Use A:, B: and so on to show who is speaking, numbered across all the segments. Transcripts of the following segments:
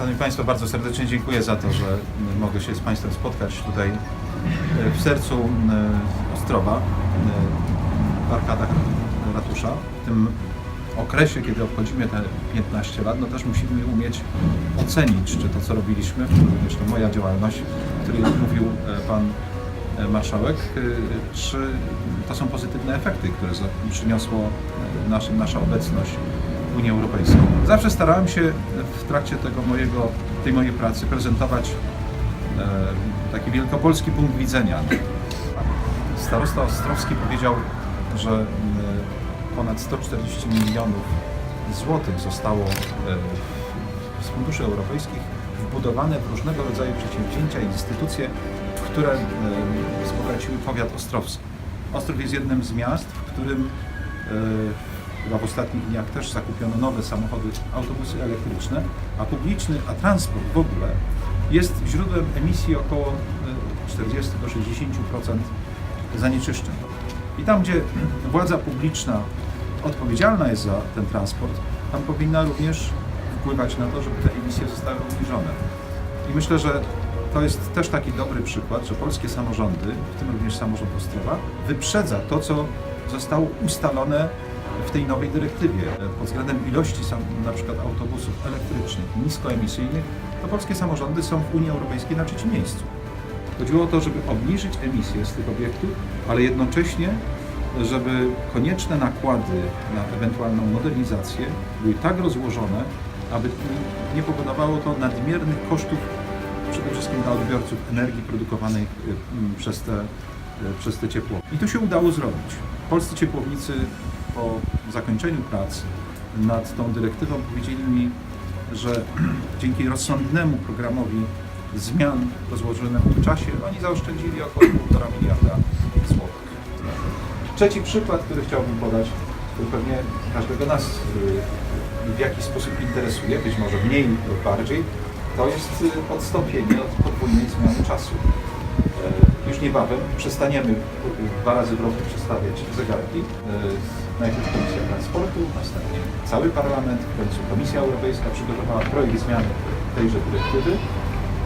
A: Szanowni Państwo, bardzo serdecznie dziękuję za to, że mogę się z Państwem spotkać tutaj y, w sercu y, Ostrowa, y, w arkadach ratusza. W tym okresie, kiedy obchodzimy te 15 lat, no też musimy umieć ocenić, czy to, co robiliśmy, w tym moja działalność, o której mówił e, Pan e, Marszałek, czy to są pozytywne efekty, które przyniosło e, nasz, nasza obecność w Unii Europejskiej. Zawsze starałem się trakcie tego mojego, tej mojej pracy prezentować e, taki wielkopolski punkt widzenia. Starosta Ostrowski powiedział, że e, ponad 140 milionów złotych zostało e, z funduszy europejskich wbudowane w różnego rodzaju przedsięwzięcia i instytucje, które e, wzbogaciły powiat ostrowski. Ostrów jest jednym z miast, w którym e, chyba w ostatnich dniach też zakupiono nowe samochody, autobusy elektryczne, a publiczny, a transport w ogóle jest źródłem emisji około e, 40 do 60% zanieczyszczeń. I tam, gdzie władza publiczna odpowiedzialna jest za ten transport, tam powinna również wpływać na to, żeby te emisje zostały obniżone. I myślę, że to jest też taki dobry przykład, że polskie samorządy, w tym również samorząd Ostrowa, wyprzedza to, co zostało ustalone w tej nowej dyrektywie. Pod względem ilości sam, na przykład autobusów elektrycznych, niskoemisyjnych, to polskie samorządy są w Unii Europejskiej na trzecim miejscu. Chodziło o to, żeby obniżyć emisje z tych obiektów, ale jednocześnie, żeby konieczne nakłady na ewentualną modernizację były tak rozłożone, aby nie powodowało to nadmiernych kosztów przede wszystkim dla odbiorców energii produkowanej mm, przez te, y, przez te ciepło. I to się udało zrobić. Polscy ciepłownicy po zakończeniu prac nad tą dyrektywą powiedzieli mi, że dzięki rozsądnemu programowi zmian rozłożonemu w czasie oni zaoszczędzili około 1,5 miliarda złotych. Trzeci przykład, który chciałbym podać, który pewnie każdego nas y, w jakiś sposób interesuje, być może mniej lub bardziej, to jest y, odstąpienie od podwójnej zmiany czasu. Już niebawem przestaniemy y, dwa razy w roku przestawiać zegarki. E, Najpierw Komisja Transportu, następnie cały Parlament, w końcu Komisja Europejska przygotowała projekt zmiany tejże dyrektywy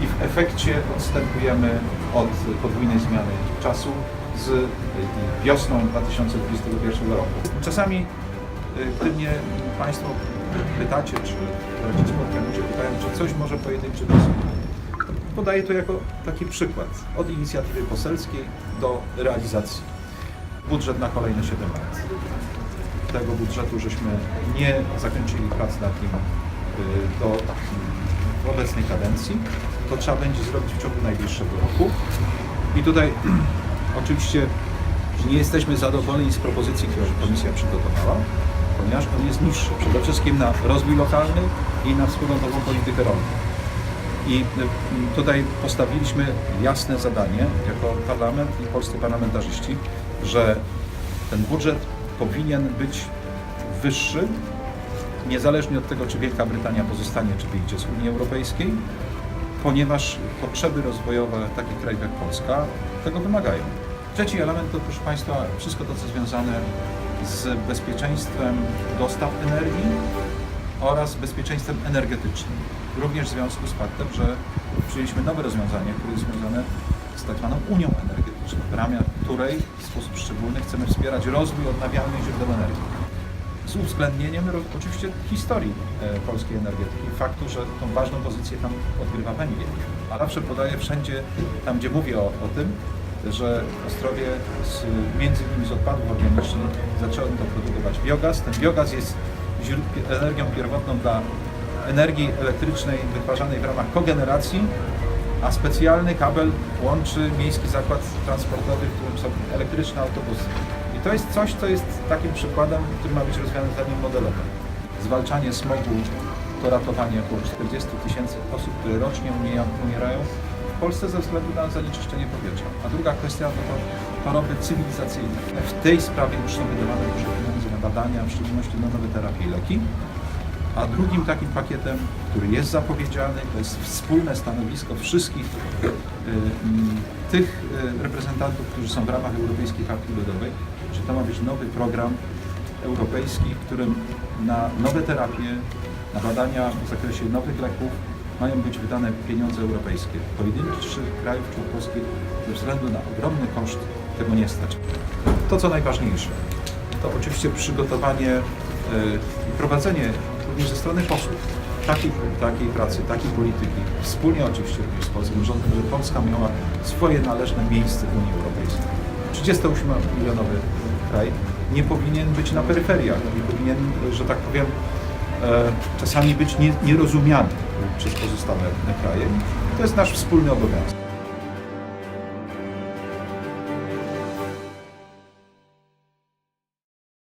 A: i w efekcie odstępujemy od podwójnej zmiany czasu z y, wiosną 2021 roku. Czasami, y, gdy mnie Państwo pytacie, czy prowadzicie spotkania, czy pytają, czy coś może pojedynczy to podaję to jako taki przykład. Od inicjatywy poselskiej do realizacji. Budżet na kolejne 7 lat. Tego budżetu żeśmy nie zakończyli prac nad nim y, do obecnej kadencji. To trzeba będzie zrobić w ciągu najbliższego roku. I tutaj oczywiście nie jesteśmy zadowoleni z propozycji, którą Komisja przygotowała, ponieważ on jest niższy. Przede wszystkim na rozwój lokalny i na wspólnotową politykę rolną. I y, tutaj postawiliśmy jasne zadanie jako parlament i polscy parlamentarzyści, że ten budżet powinien być wyższy, niezależnie od tego, czy Wielka Brytania pozostanie, czy wyjdzie z Unii Europejskiej, ponieważ potrzeby rozwojowe takich krajów jak Polska tego wymagają. Trzeci element to, proszę Państwa, wszystko to, co związane z bezpieczeństwem dostaw energii oraz bezpieczeństwem energetycznym. Również w związku z faktem, że przyjęliśmy nowe rozwiązanie, które jest związane z tak zwaną Unią Energetyczną, w ramach której w sposób szczególny chcemy wspierać rozwój odnawialnych źródeł energii z uwzględnieniem oczywiście historii e, polskiej energetyki, faktu, że tą ważną pozycję tam odgrywa węgiel. A zawsze podaję wszędzie, tam gdzie mówię o, o tym, że Ostrowie z, między innymi z odpadów organicznych zaczęto produkować biogaz. Ten biogaz jest energią pierwotną dla energii elektrycznej wytwarzanej w ramach kogeneracji, a specjalny kabel łączy miejski zakład transportowy, w którym są elektryczne autobusy. I to jest coś, co jest takim przykładem, który ma być rozwiązaniem modelowym. Zwalczanie smogu to ratowanie około 40 tysięcy osób, które rocznie umierają w Polsce ze względu na zanieczyszczenie powietrza. A druga kwestia to, choroby cywilizacyjne. W tej sprawie już są wydawane na badania, w szczególności na nowe terapie i leki. A drugim takim pakietem, który jest zapowiedziany, to jest wspólne stanowisko wszystkich y, y, tych y, reprezentantów, którzy są w ramach Europejskiej Partii Ludowej, że to ma być nowy program europejski, w którym na nowe terapie, na badania w zakresie nowych leków mają być wydane pieniądze europejskie. Pojedynczych krajów członkowskich ze względu na ogromny koszt tego nie stać. To, co najważniejsze, to oczywiście przygotowanie e, i prowadzenie również ze strony posłów takiej, takiej pracy, takiej polityki, wspólnie oczywiście również z polskim rządem, żeby Polska miała swoje należne miejsce w Unii Europejskiej. 38-milionowy kraj nie powinien być na peryferiach, nie powinien, że tak powiem, e, czasami być nie, nierozumiany przez pozostałe kraje. To jest nasz wspólny obowiązek.